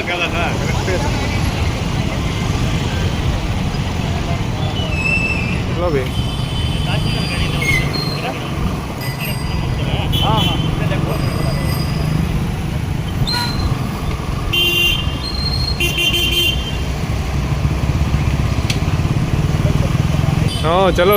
Cuidado, Calajá, respeto. Lo ve. Ajá, હા ચલો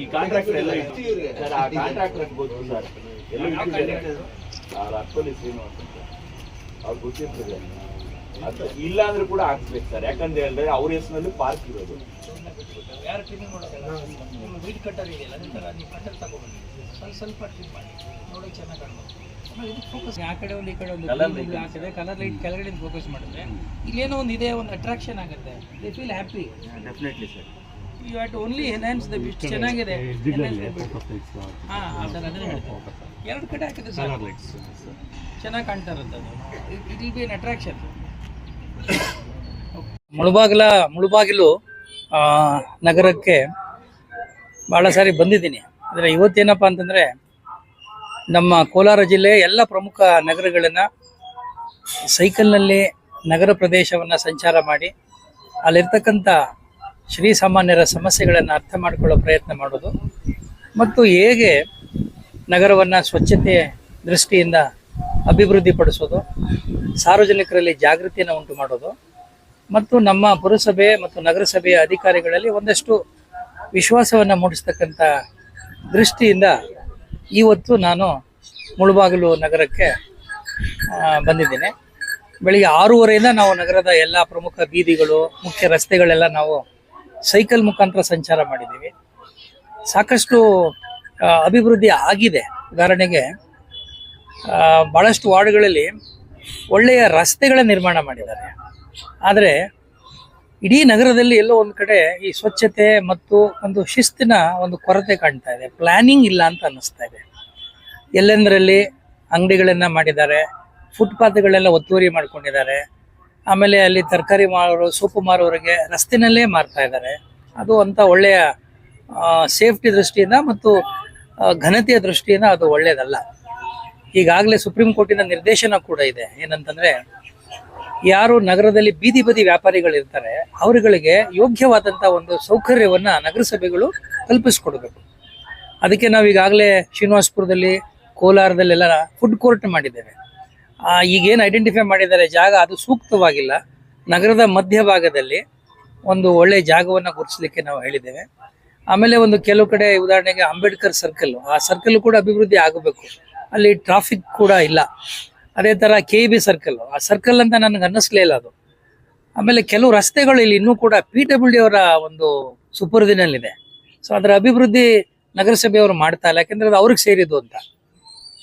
ಈ ಕಾಂಟ್ರಾಕ್ಟರ್ ಎಲ್ಲ ಇತ್ತು. ಸರ್ ಆ ಕಾಂಟ್ರಾಕ್ಟರ್ ಗೊತ್ತು ಸರ್. ಎಲ್ಲ ಅಪ್ಪಲ್ಲಿ ಶ್ರೀನಿವಾಸ್ ಅಂತ ಅವ್ರು ಗೊತ್ತಿರ್ತದೆ. ಅದು ಇಲ್ಲ ಅಂದ್ರೆ ಕೂಡ ಹಾಕ್ಸ್ಬೇಕು ಸರ್. ಯಾಕಂದ್ರೆ ಹೇಳಿದ್ರೆ ಅವ್ರ ಹೆಸರಲ್ಲಿ ಪಾರ್ಕ್ ಇರೋದು. ತಗೊಬನ್ನಿ. ಸ್ವಲ್ಪ ಟ್ರಿಪ್ ಮಾಡಿ. ನೋಡಿ ಚೆನ್ನಾಗಿ ಕಾಣ್ಬೋದು. ಫೋಕಸ್ ಆ ಕಡೆ ಒಂದು ಈ ಕಡೆ ಒಂದು light. ಕಲರ್ ಲೈಟ್ ಕೆಳಗಡೆ ಫೋಕಸ್ ಮಾಡಿದ್ರೆ ಇಲ್ಲೇನೋ ಒಂದು ಇದೆ ಒಂದು ಅಟ್ರಾಕ್ಷನ್ ಆಗುತ್ತೆ. They feel happy definitely sir you have to only enhance the bit ಚೆನ್ನಾಗಿದೆ. ಹಾಂ ಆ ಥರ ಅದನ್ನೇ ಹೇಳ್ತಾರೆ ಎರಡು ಕಡೆ ಹಾಕಿದ್ರೆ ಸರ್ ಚೆನ್ನಾಗಿ ಕಾಣ್ತಾ ಇರುತ್ತೆ ಅದು. It will be an attraction ಮುಳುಬಾಗಿಲ Mulbagal ಆ, ನಗರಕ್ಕೆ ಭಾಳ ಸಾರಿ ಬಂದಿದ್ದೀನಿ. ಆದರೆ ಇವತ್ತೇನಪ್ಪ ಅಂತಂದರೆ ನಮ್ಮ ಕೋಲಾರ ಜಿಲ್ಲೆಯ ಎಲ್ಲ ಪ್ರಮುಖ ನಗರಗಳನ್ನು ಸೈಕಲ್ನಲ್ಲಿ ನಗರ ಪ್ರದೇಶವನ್ನು ಸಂಚಾರ ಮಾಡಿ ಅಲ್ಲಿರ್ತಕ್ಕಂಥ ಶ್ರೀ ಸಾಮಾನ್ಯರ ಸಮಸ್ಯೆಗಳನ್ನು ಅರ್ಥ ಮಾಡಿಕೊಳ್ಳೋ ಪ್ರಯತ್ನ ಮಾಡೋದು. ಮತ್ತು ಹೇಗೆ ನಗರವನ್ನು ಸ್ವಚ್ಛತೆ ದೃಷ್ಟಿಯಿಂದ ಅಭಿವೃದ್ಧಿಪಡಿಸೋದು ಸಾರ್ವಜನಿಕರಲ್ಲಿ ಜಾಗೃತಿಯನ್ನು ಉಂಟು ಮಾಡೋದು, ಮತ್ತು ನಮ್ಮ ಪುರಸಭೆ ಮತ್ತು ನಗರಸಭೆಯ ಅಧಿಕಾರಿಗಳಲ್ಲಿ ಒಂದಷ್ಟು ವಿಶ್ವಾಸವನ್ನು ಮೂಡಿಸ್ತಕ್ಕಂಥ ದೃಷ್ಟಿಯಿಂದ ಇವತ್ತು ನಾನು ಮುಳುಬಾಗಿಲು ನಗರಕ್ಕೆ ಬಂದಿದ್ದೀನಿ. ಬೆಳಿಗ್ಗೆ ಆರೂವರೆಯಿಂದ ನಾವು ನಗರದ ಎಲ್ಲ ಪ್ರಮುಖ ಬೀದಿಗಳು, ಮುಖ್ಯ ರಸ್ತೆಗಳೆಲ್ಲ ನಾವು ಸೈಕಲ್ ಮುಖಾಂತರ ಸಂಚಾರ ಮಾಡಿದ್ದೀವಿ. ಸಾಕಷ್ಟು ಅಭಿವೃದ್ಧಿ ಆಗಿದೆ. ಉದಾಹರಣೆಗೆ ಭಾಳಷ್ಟು ವಾರ್ಡ್ಗಳಲ್ಲಿ ಒಳ್ಳೆಯ ರಸ್ತೆಗಳ ನಿರ್ಮಾಣ ಮಾಡಿದ್ದಾರೆ. ಆದರೆ ಇಡೀ ನಗರದಲ್ಲಿ ಎಲ್ಲೋ ಒಂದು ಕಡೆ ಈ ಸ್ವಚ್ಛತೆ ಮತ್ತು ಒಂದು ಶಿಸ್ತಿನ ಒಂದು ಕೊರತೆ ಕಾಣ್ತಾ ಇದೆ. ಪ್ಲಾನಿಂಗ್ ಇಲ್ಲ ಅಂತ ಅನ್ನಿಸ್ತಾ ಇದೆ. ಎಲ್ಲೆಂದರಲ್ಲಿ ಅಂಗಡಿಗಳನ್ನು ಮಾಡಿದ್ದಾರೆ ಫುಟ್ಪಾತ್ಗಳೆಲ್ಲ ಒತ್ತುವರಿ ಮಾಡ್ಕೊಂಡಿದ್ದಾರೆ. ಆಮೇಲೆ ಅಲ್ಲಿ ತರಕಾರಿ ಮಾರೋರು ಸೊಪ್ಪು ಮಾರೋರಿಗೆ ರಸ್ತೆನಲ್ಲೇ ಮಾರ್ತಾ ಇದ್ದಾರೆ. ಅದು ಅಂತ ಒಳ್ಳೆಯ ಸೇಫ್ಟಿ ದೃಷ್ಟಿಯಿಂದ ಮತ್ತು ಘನತೆಯ ದೃಷ್ಟಿಯಿಂದ ಅದು ಒಳ್ಳೆಯದಲ್ಲ. ಈಗಾಗಲೇ ಸುಪ್ರೀಂ ಕೋರ್ಟಿನ ನಿರ್ದೇಶನ ಕೂಡ ಇದೆ. ಏನಂತಂದ್ರೆ ಯಾರು ನಗರದಲ್ಲಿ ಬೀದಿ ಬದಿ ವ್ಯಾಪಾರಿಗಳಿರ್ತಾರೆ, ಅವರುಗಳಿಗೆ ಯೋಗ್ಯವಾದಂಥ ಒಂದು ಸೌಕರ್ಯವನ್ನ ನಗರಸಭೆಗಳು ಕಲ್ಪಿಸ್ಕೊಡ್ಬೇಕು. ಅದಕ್ಕೆ ನಾವು ಈಗಾಗಲೇ ಶ್ರೀನಿವಾಸಪುರದಲ್ಲಿ, ಕೋಲಾರದಲ್ಲೆಲ್ಲ ಫುಡ್ ಕೋರ್ಟ್ ಮಾಡಿದ್ದೇವೆ. ಈಗೇನು ಐಡೆಂಟಿಫೈ ಮಾಡಿದ್ದಾರೆ ಜಾಗ ಅದು ಸೂಕ್ತವಾಗಿಲ್ಲ. ನಗರದ ಮಧ್ಯಭಾಗದಲ್ಲಿ ಒಂದು ಒಳ್ಳೆಯ ಜಾಗವನ್ನು ಗುರುತಿಸಲಿಕ್ಕೆ ನಾವು ಹೇಳಿದ್ದೇವೆ. ಆಮೇಲೆ ಒಂದು ಕೆಲವು ಕಡೆ ಉದಾಹರಣೆಗೆ ಅಂಬೇಡ್ಕರ್ ಸರ್ಕಲ್ ಆ ಸರ್ಕಲ್ ಕೂಡ ಅಭಿವೃದ್ಧಿ ಆಗಬೇಕು. ಅಲ್ಲಿ ಟ್ರಾಫಿಕ್ ಕೂಡ ಇಲ್ಲ. ಅದೇ ತರ ಕೆ ಬಿ ಸರ್ಕಲ್ ಆ ಸರ್ಕಲ್ ಅಂತ ನನಗೆ ಅನ್ನಿಸ್ಲೇ ಇಲ್ಲ ಅದು. ಆಮೇಲೆ ಕೆಲವು ರಸ್ತೆಗಳು ಇಲ್ಲಿ ಇನ್ನೂ ಕೂಡ ಪಿ ಡಬ್ಲ್ಯೂ ಡಿ ಅವರ ಒಂದು ಸುಪರ್ದಿನಲ್ಲಿದೆ. ಸೊ ಅದರ ಅಭಿವೃದ್ಧಿ ನಗರಸಭೆಯವರು ಮಾಡ್ತಾ ಇಲ್ಲ. ಯಾಕೆಂದ್ರೆ ಅದು ಅವ್ರಿಗೆ ಸೇರಿದ್ದು ಅಂತ.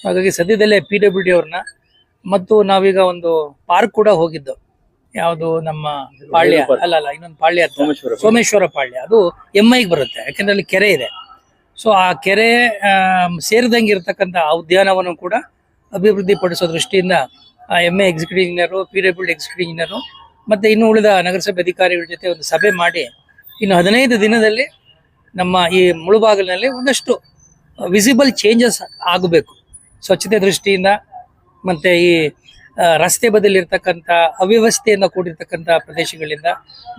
ಹಾಗಾಗಿ ಸದ್ಯದಲ್ಲೇ ಪಿ ಡಬ್ಲ್ಯೂ ಡಿ ಅವ್ರನ್ನ ಮತ್ತು ನಾವೀಗ ಒಂದು ಪಾರ್ಕ್ ಕೂಡ ಹೋಗಿದ್ದು. ಯಾವುದು ನಮ್ಮ ಪಾಳ್ಯ ಅಲ್ಲ ಅಲ್ಲ ಇನ್ನೊಂದು ಪಾಳ್ಯ ಸೋಮೇಶ್ವರ ಪಾಳ್ಯ. ಅದು ಎಂ ಐಗೆ ಬರುತ್ತೆ. ಯಾಕೆಂದ್ರೆ ಅಲ್ಲಿ ಕೆರೆ ಇದೆ. ಸೊ ಆ ಕೆರೆ ಸೇರಿದಂಗೆ ಇರತಕ್ಕಂಥ ಆ ಉದ್ಯಾನವನ ಕೂಡ ಅಭಿವೃದ್ಧಿ ಪಡಿಸೋ ದೃಷ್ಟಿಯಿಂದ M M executive engineer P W executive engineer ಮತ್ತೆ ಇನ್ನು ಉಳಿದ ನಗರಸಭೆ ಅಧಿಕಾರಿಗಳ ಜೊತೆ ಒಂದು ಸಭೆ ಮಾಡಿ, ಇನ್ನು ಹದಿನೈದು ದಿನದಲ್ಲಿ ನಮ್ಮ ಈ ಮುಳುಬಾಗಿಲಿನಲ್ಲಿ ಒಂದಷ್ಟು ವಿಸಿಬಲ್ ಚೇಂಜಸ್ ಆಗಬೇಕು. ಸ್ವಚ್ಛತೆ ದೃಷ್ಟಿಯಿಂದ, ಮತ್ತೆ ಈ ರಸ್ತೆ ಬದಲಿರ್ತಕ್ಕಂಥ ಅವ್ಯವಸ್ಥೆಯನ್ನು ಅವ್ಯವಸ್ಥೆಯಿಂದ ಕೂಡಿರ್ತಕ್ಕಂಥ ಪ್ರದೇಶಗಳಿಂದ,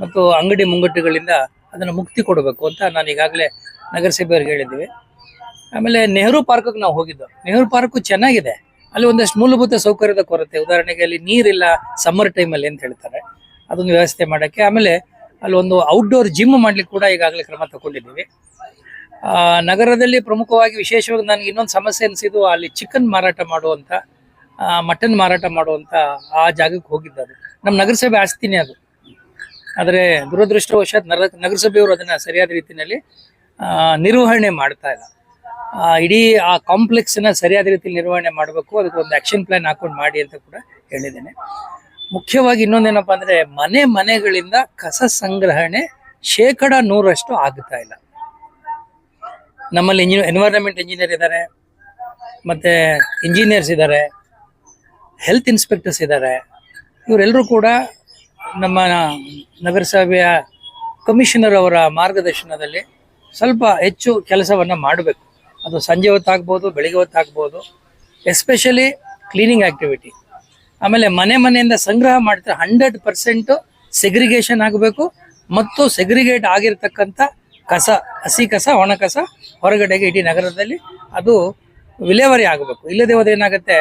ಮತ್ತು ಅಂಗಡಿ ಮುಂಗಟ್ಟುಗಳಿಂದ ಅದನ್ನು ಮುಕ್ತಿ ಕೊಡಬೇಕು ಅಂತ ನಾನು ಈಗಾಗಲೇ ನಗರಸಭೆಯವ್ರಿಗೆ ಹೇಳಿದ್ದೀವಿ. ಆಮೇಲೆ ನೆಹರು ಪಾರ್ಕ್ಗೆ ನಾವು ಹೋಗಿದ್ದು, ನೆಹರು ಪಾರ್ಕು ಚೆನ್ನಾಗಿದೆ. ಅಲ್ಲಿ ಒಂದಷ್ಟು ಮೂಲಭೂತ ಸೌಕರ್ಯದ ಕೊರತೆ. ಉದಾಹರಣೆಗೆ ಅಲ್ಲಿ ನೀರಿಲ್ಲ ಸಮ್ಮರ್ ಟೈಮಲ್ಲಿ ಅಂತ ಹೇಳ್ತಾರೆ. ಅದೊಂದು ವ್ಯವಸ್ಥೆ ಮಾಡೋಕ್ಕೆ. ಆಮೇಲೆ ಅಲ್ಲಿ ಒಂದು ಔಟ್ಡೋರ್ ಜಿಮ್ ಮಾಡ್ಲಿಕ್ಕೆ ಕೂಡ ಈಗಾಗಲೇ ಕ್ರಮ ತಗೊಂಡಿದ್ದೀವಿ. ನಗರದಲ್ಲಿ ಪ್ರಮುಖವಾಗಿ ವಿಶೇಷವಾಗಿ ನನಗೆ ಇನ್ನೊಂದು ಸಮಸ್ಯೆ ಅನಿಸಿದ್ದು ಅಲ್ಲಿ ಚಿಕನ್ ಮಾರಾಟ ಮಾಡುವಂಥ ಮಟನ್ ಮಾರಾಟ ಮಾಡುವಂಥ ಆ ಜಾಗಕ್ಕೆ ಹೋಗಿದ್ದು ಅದು ನಮ್ಮ ನಗರಸಭೆ ಆಸ್ತಿನೇ ಅದು. ಆದರೆ ದುರದೃಷ್ಟವಶಾತ್ ನಗರ ನಗರಸಭೆಯವರು ಅದನ್ನು ಸರಿಯಾದ ರೀತಿಯಲ್ಲಿ ನಿರ್ವಹಣೆ ಮಾಡ್ತಾ ಇಲ್ಲ. ಇಡೀ ಆ ಕಾಂಪ್ಲೆಕ್ಸ್ನ ಸರಿಯಾದ ರೀತಿಯಲ್ಲಿ ನಿರ್ವಹಣೆ ಮಾಡಬೇಕು. ಅದಕ್ಕೆ ಒಂದು ಆಕ್ಷನ್ ಪ್ಲಾನ್ ಹಾಕೊಂಡು ಮಾಡಿ ಅಂತ ಕೂಡ ಹೇಳಿದ್ದೇನೆ. ಮುಖ್ಯವಾಗಿ ಇನ್ನೊಂದೇನಪ್ಪ ಅಂದರೆ ಮನೆ ಮನೆಗಳಿಂದ ಕಸ ಸಂಗ್ರಹಣೆ ಶೇಕಡ ನೂರಷ್ಟು ಆಗುತ್ತಾ ಇಲ್ಲ. ನಮ್ಮಲ್ಲಿ ಇಂಜಿ ಎನ್ವೈರನ್ಮೆಂಟ್ ಇಂಜಿನಿಯರ್ ಇದ್ದಾರೆ. ಮತ್ತು ಇಂಜಿನಿಯರ್ಸ್ ಇದ್ದಾರೆ. ಹೆಲ್ತ್ ಇನ್ಸ್ಪೆಕ್ಟರ್ಸ್ ಇದ್ದಾರೆ. ಇವರೆಲ್ಲರೂ ಕೂಡ ನಮ್ಮ ನಗರಸಭೆಯ ಕಮಿಷನರ್ ಅವರ ಮಾರ್ಗದರ್ಶನದಲ್ಲಿ ಸ್ವಲ್ಪ ಹೆಚ್ಚು ಕೆಲಸವನ್ನು ಮಾಡಬೇಕು. ಅದು ಸಂಜೆ ಹೊತ್ತಾಗ್ಬೋದು, ಬೆಳಿಗ್ಗೆ ಹೊತ್ತಾಗ್ಬೋದು ಎಸ್ಪೆಷಲಿ ಕ್ಲೀನಿಂಗ್ ಆಕ್ಟಿವಿಟಿ ಆಮೇಲೆ ಮನೆ ಮನೆಯಿಂದ ಸಂಗ್ರಹ ಮಾಡ್ತಾರೆ ಹಂಡ್ರೆಡ್ ಪರ್ಸೆಂಟ್ ಸೆಗ್ರಿಗೇಷನ್ ಆಗಬೇಕು ಮತ್ತು ಸೆಗ್ರಿಗೇಟ್ ಆಗಿರ್ತಕ್ಕಂಥ ಕಸ, ಹಸಿ ಕಸ, ಒಣ ಕಸ ಹೊರಗಡೆಗೆ ಇಡೀ ನಗರದಲ್ಲಿ ಅದು ವಿಲೇವಾರಿ ಆಗಬೇಕು. ಇಲ್ಲದೆ ಹೋದ್ರೆ ಏನಾಗುತ್ತೆ,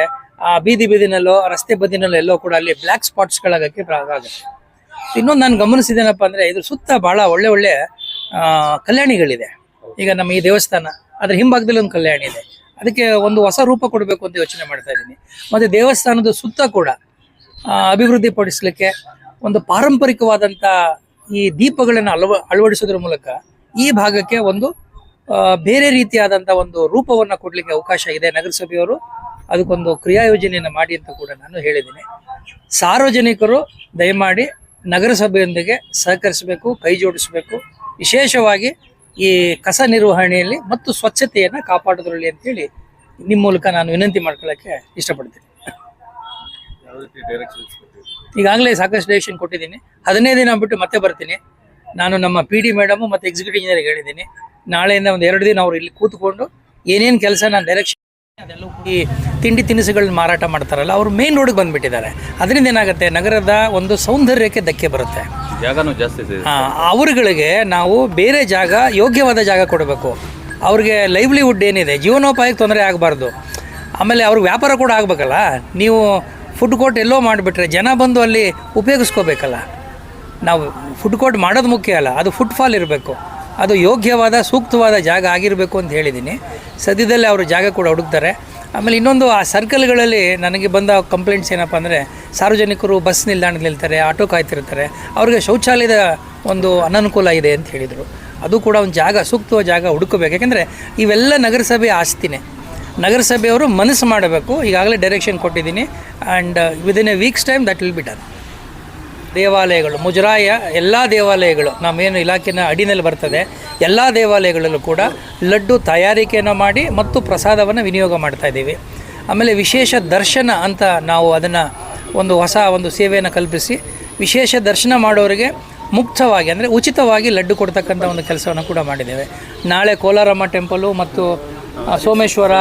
ಆ ಬೀದಿ ಬೀದಿನಲ್ಲೋ, ರಸ್ತೆ ಬದಿನಲ್ಲೋ ಎಲ್ಲೋ ಕೂಡ ಅಲ್ಲಿ ಬ್ಲ್ಯಾಕ್ ಸ್ಪಾಟ್ಸ್ಗಳಾಗಕ್ಕೆ ಆಗುತ್ತೆ. ಇನ್ನೊಂದು ನಾನು ಗಮನಿಸಿದ್ದೇನಪ್ಪ ಅಂದರೆ, ಇದ್ರ ಸುತ್ತ ಬಹಳ ಒಳ್ಳೆ ಒಳ್ಳೆ ಕಲ್ಯಾಣಿಗಳಿದೆ. ಈಗ ನಮ್ಮ ಈ ದೇವಸ್ಥಾನ ಅದ್ರ ಹಿಂಭಾಗದಲ್ಲಿ ಒಂದು ಕಲ್ಯಾಣ ಇದೆ. ಅದಕ್ಕೆ ಒಂದು ಹೊಸ ರೂಪ ಕೊಡಬೇಕು ಅಂತ ಯೋಚನೆ ಮಾಡ್ತಾ ಇದ್ದೀನಿ. ಮತ್ತು ದೇವಸ್ಥಾನದ ಸುತ್ತ ಕೂಡ ಅಭಿವೃದ್ಧಿ ಪಡಿಸಲಿಕ್ಕೆ ಒಂದು ಪಾರಂಪರಿಕವಾದಂಥ ಈ ದೀಪಗಳನ್ನು ಅಳವ, ಅಳವಡಿಸೋದ್ರ ಮೂಲಕ ಈ ಭಾಗಕ್ಕೆ ಒಂದು ಬೇರೆ ರೀತಿಯಾದಂಥ ಒಂದು ರೂಪವನ್ನು ಕೊಡಲಿಕ್ಕೆ ಅವಕಾಶ ಇದೆ ನಗರಸಭೆಯವರು. ಅದಕ್ಕೊಂದು ಕ್ರಿಯಾ ಯೋಜನೆಯನ್ನು ಮಾಡಿ ಅಂತ ಕೂಡ ನಾನು ಹೇಳಿದ್ದೀನಿ. ಸಾರ್ವಜನಿಕರು ದಯಮಾಡಿ ನಗರಸಭೆಯೊಂದಿಗೆ ಸಹಕರಿಸಬೇಕು, ಕೈ ಜೋಡಿಸಬೇಕು. ವಿಶೇಷವಾಗಿ ಈ ಕಸ ನಿರ್ವಹಣೆಯಲ್ಲಿ ಮತ್ತು ಸ್ವಚ್ಛತೆಯನ್ನು ಕಾಪಾಡೋದ್ರಲ್ಲಿ ಅಂತೇಳಿ ನಿಮ್ಮ ಮೂಲಕ ನಾನು ವಿನಂತಿ ಮಾಡ್ಕೊಳ್ಳೋಕ್ಕೆ ಇಷ್ಟಪಡ್ತೀನಿ. ಈಗಾಗಲೇ ಸಾಕಷ್ಟು ಡೈರೆಕ್ಷನ್ ಕೊಟ್ಟಿದ್ದೀನಿ. ಹದಿನೈದು ದಿನ ಬಿಟ್ಟು ಮತ್ತೆ ಬರ್ತೀನಿ. ನಾನು ನಮ್ಮ ಪಿ ಡಿ ಮೇಡಮು ಮತ್ತು ಎಕ್ಸಿಕ್ಯೂಟಿವ್ ಇಂಜಿನಿಯರ್ಗೆ ಹೇಳಿದ್ದೀನಿ. ನಾಳೆಯಿಂದ ಒಂದು ಎರಡು ದಿನ ಅವ್ರು ಇಲ್ಲಿ ಕೂತ್ಕೊಂಡು ಏನೇನು ಕೆಲಸ ನಾನು ಡೈರೆಕ್ಷನ್ ಈ ತಿಂಡಿ ತಿನಿಸುಗಳನ್ನ ಮಾರಾಟ ಮಾಡ್ತಾರಲ್ಲ ಅವರು ಮೇನ್ ರೋಡ್ಗೆ ಬಂದ್ಬಿಟ್ಟಿದ್ದಾರೆ. ಅದರಿಂದ ಏನಾಗುತ್ತೆ ನಗರದ ಒಂದು ಸೌಂದರ್ಯಕ್ಕೆ ಧಕ್ಕೆ ಬರುತ್ತೆ. ಜಾಗನೂ ಜಾಸ್ತಿ ಅವರುಗಳಿಗೆ ನಾವು ಬೇರೆ ಜಾಗ ಯೋಗ್ಯವಾದ ಜಾಗ ಕೊಡಬೇಕು. ಅವ್ರಿಗೆ ಲೈವ್ಲಿಹುಡ್ ಏನಿದೆ ಜೀವನೋಪಾಯಕ್ಕೆ ತೊಂದರೆ ಆಗಬಾರ್ದು. ಆಮೇಲೆ ಅವ್ರಿಗೆ ವ್ಯಾಪಾರ ಕೂಡ ಆಗಬೇಕಲ್ಲ ನೀವು ಫುಡ್ ಕೋರ್ಟ್ ಎಲ್ಲೋ ಮಾಡಿಬಿಟ್ರೆ ಜನ ಬಂದು ಅಲ್ಲಿ ಉಪಯೋಗಿಸ್ಕೋಬೇಕಲ್ಲ. ನಾವು ಫುಡ್ ಕೋರ್ಟ್ ಮಾಡೋದು ಮುಖ್ಯ ಅಲ್ಲ ಅದು ಫುಟ್ಫಾಲ್ ಇರಬೇಕು. ಅದು ಯೋಗ್ಯವಾದ, ಸೂಕ್ತವಾದ ಜಾಗ ಆಗಿರಬೇಕು ಅಂತ ಹೇಳಿದ್ದೀನಿ. ಸದ್ಯದಲ್ಲೇ ಅವರು ಜಾಗ ಕೂಡ ಹುಡುಕ್ತಾರೆ. ಆಮೇಲೆ ಇನ್ನೊಂದು, ಆ ಸರ್ಕಲ್ಗಳಲ್ಲಿ ನನಗೆ ಬಂದ ಕಂಪ್ಲೇಂಟ್ಸ್ ಏನಪ್ಪ ಅಂದರೆ, ಸಾರ್ವಜನಿಕರು ಬಸ್ ನಿಲ್ದಾಣದಲ್ಲಿ ನಿಲ್ತಾರೆ, ಆಟೋ ಕಾಯ್ತಿರ್ತಾರೆ. ಅವ್ರಿಗೆ ಶೌಚಾಲಯದ ಒಂದು ಅನನುಕೂಲ ಇದೆ ಅಂತ ಹೇಳಿದರು. ಅದು ಕೂಡ ಒಂದು ಜಾಗ, ಸೂಕ್ತವಾದ ಜಾಗ ಹುಡುಕಬೇಕು. ಯಾಕೆಂದರೆ ಇವೆಲ್ಲ ನಗರಸಭೆ ಆಸ್ತಿನೇ. ನಗರಸಭೆಯವರು ಮನಸ್ಸು ಮಾಡಬೇಕು. ಈಗಾಗಲೇ ಡೈರೆಕ್ಷನ್ ಕೊಟ್ಟಿದ್ದೀನಿ. And within a weeks time that will be done ದೇವಾಲಯಗಳು, ಮುಜರಾಯ ಎಲ್ಲ ದೇವಾಲಯಗಳು ನಮ್ಮೇನು ಇಲಾಖೆನ ಅಡಿನಲ್ಲಿ ಬರ್ತದೆ, ಎಲ್ಲ ದೇವಾಲಯಗಳಲ್ಲೂ ಕೂಡ ಲಡ್ಡು ತಯಾರಿಕೆಯನ್ನು ಮಾಡಿ ಮತ್ತು ಪ್ರಸಾದವನ್ನು ವಿನಿಯೋಗ ಮಾಡ್ತಾ ಇದ್ದೀವಿ. ಆಮೇಲೆ ವಿಶೇಷ ದರ್ಶನ ಅಂತ ನಾವು ಅದನ್ನು ಒಂದು ಹೊಸ ಒಂದು ಸೇವೆಯನ್ನು ಕಲ್ಪಿಸಿ, ವಿಶೇಷ ದರ್ಶನ ಮಾಡೋರಿಗೆ ಮುಕ್ತವಾಗಿ ಅಂದರೆ ಉಚಿತವಾಗಿ ಲಡ್ಡು ಕೊಡ್ತಕ್ಕಂಥ ಒಂದು ಕೆಲಸವನ್ನು ಕೂಡ ಮಾಡಿದ್ದೇವೆ. ನಾಳೆ ಕೋಲಾರಮ್ಮ ಟೆಂಪಲು ಮತ್ತು ಸೋಮೇಶ್ವರ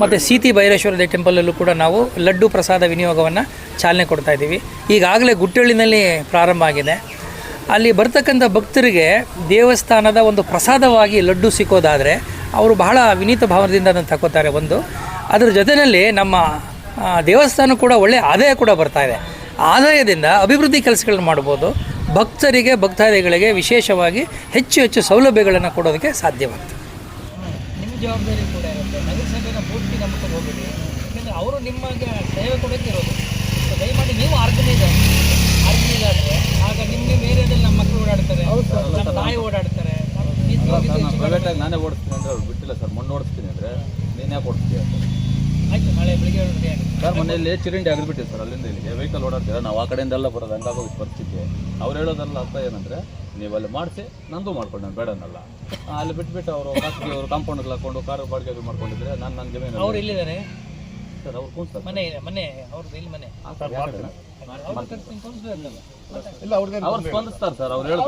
ಮತ್ತು ಸೀತಿ ಭೈರೇಶ್ವರ ಟೆಂಪಲಲ್ಲೂ ಕೂಡ ನಾವು ಲಡ್ಡು ಪ್ರಸಾದ ವಿನಿಯೋಗವನ್ನು ಚಾಲನೆ ಕೊಡ್ತಾ ಇದ್ದೀವಿ. ಈಗಾಗಲೇ ಗುಟ್ಟಳ್ಳಿನಲ್ಲಿ ಪ್ರಾರಂಭ ಆಗಿದೆ. ಅಲ್ಲಿ ಬರ್ತಕ್ಕಂಥ ಭಕ್ತರಿಗೆ ದೇವಸ್ಥಾನದ ಒಂದು ಪ್ರಸಾದವಾಗಿ ಲಡ್ಡು ಸಿಕ್ಕೋದಾದರೆ ಅವರು ಬಹಳ ವಿನೀತ ಭಾವದಿಂದ ಅದನ್ನು ತಗೋತಾರೆ ಒಂದು. ಅದರ ಜೊತೆಯಲ್ಲಿ ನಮ್ಮ ದೇವಸ್ಥಾನ ಕೂಡ ಒಳ್ಳೆಯ ಆದಾಯ ಕೂಡ ಬರ್ತಾ ಇದೆ. ಆದಾಯದಿಂದ ಅಭಿವೃದ್ಧಿ ಕೆಲಸಗಳನ್ನು ಮಾಡ್ಬೋದು. ಭಕ್ತರಿಗೆ, ಭಕ್ತಾದಿಗಳಿಗೆ ವಿಶೇಷವಾಗಿ ಹೆಚ್ಚು ಹೆಚ್ಚು ಸೌಲಭ್ಯಗಳನ್ನು ಕೊಡೋದಕ್ಕೆ ಸಾಧ್ಯವಾಗ್ತದೆ. ಜವಾಬ್ದಾರಿ ಕೂಡ ಇರುತ್ತೆ. ನಗರಸಭೆನ ಪೂರ್ತಿ ನಂಬ್ಕೊಂಡು ಹೋಗಿದೆ ಯಾಕಂದರೆ ಅವರು ನಿಮಗೆ ಸೇವೆ ಕೊಡೋಕ್ಕೆ ಇರೋದು. ಸೊ ದಯಮಾಡಿ ನೀವು ಆರ್ಗನೈಸರ್ ಆರ್ಗನೈಸರ್ ಆಗ ನಿಮ್ಮ ನಿಮ್ಮ ಏರಿಯಾದಲ್ಲಿ ನಮ್ಮ ಮಕ್ಕಳು ಓಡಾಡ್ತಾರೆ ನಮ್ಮ ತಾಯಿ ಓಡಾಡ್ತಾರೆ ಪ್ರೈವೇಟಾಗಿ ನಾನೇ ಓಡಿಸ್ತೀನಿ ಅಂದರೆ ಅವ್ರು ಬಿಟ್ಟಿಲ್ಲ ಸರ್. ಮಣ್ಣು ಓಡಿಸ್ತೀನಿ ಅಂದರೆ ನೀನೇ ಯಾಕೆ ಓಡಿಸ್ತೀಯ ಆಯ್ತು ನಾಳೆ ಬೆಳಿಗ್ಗೆ ರೆಡಿ ಆಗುತ್ತೆ. ಸರ್ ಮನೆಯಲ್ಲಿ ಚಿರಿಂಡಿ ಆಗಿಬಿಟ್ಟಿದೆ ಸರ್ ಅಲ್ಲಿಂದ ಇಲ್ಲಿಗೆ. ವೆಹಿಕಲ್ ಓಡಾಡ್ತೀರ? ನಾವು ಆ ಕಡೆಯಿಂದೆಲ್ಲ ಬರೋದು ಹಂಗಾಗೋಗಿ ಪರಿಸ್ಥಿತಿ. ಅವ್ರು ಹೇಳೋದೆಲ್ಲ ಅರ್ಥ ಏನಂದರೆ ನೀವು ಅಲ್ಲಿ ಮಾಡಿಸಿ ನಂದು ಮಾಡ್ಕೊಂಡು ನಾನು ಬೇಡನಲ್ಲ ಅಲ್ಲಿ ಬಿಟ್ಬಿಟ್ಟು ಅವರು ಖಾಸಗಿ ಅವರು ಕಾಂಪೌಂಡ್ಗೆ ಹಾಕೊಂಡು ಕಾರು ಬಾಡಿಗೆ ಅದು ಮಾಡ್ಕೊಂಡಿದ್ರೆ ನಾನು ನನ್ನ ಜಮೀನು ಅವ್ರು ಇಲ್ಲಿದ್ದಾರೆ. ಸರ್ ಅವ್ರು ಕೂನ್ ಸರ್? ಮನೆ ಮನೆ ಅವ್ರದ್ದು ಇಲ್ಲಿ ಮನೆ. ಅವ್ರು ಸ್ಪಂದಿಸ್ತಾರೆ ಸರ್ ಅವ್ರು ಹೇಳೋದು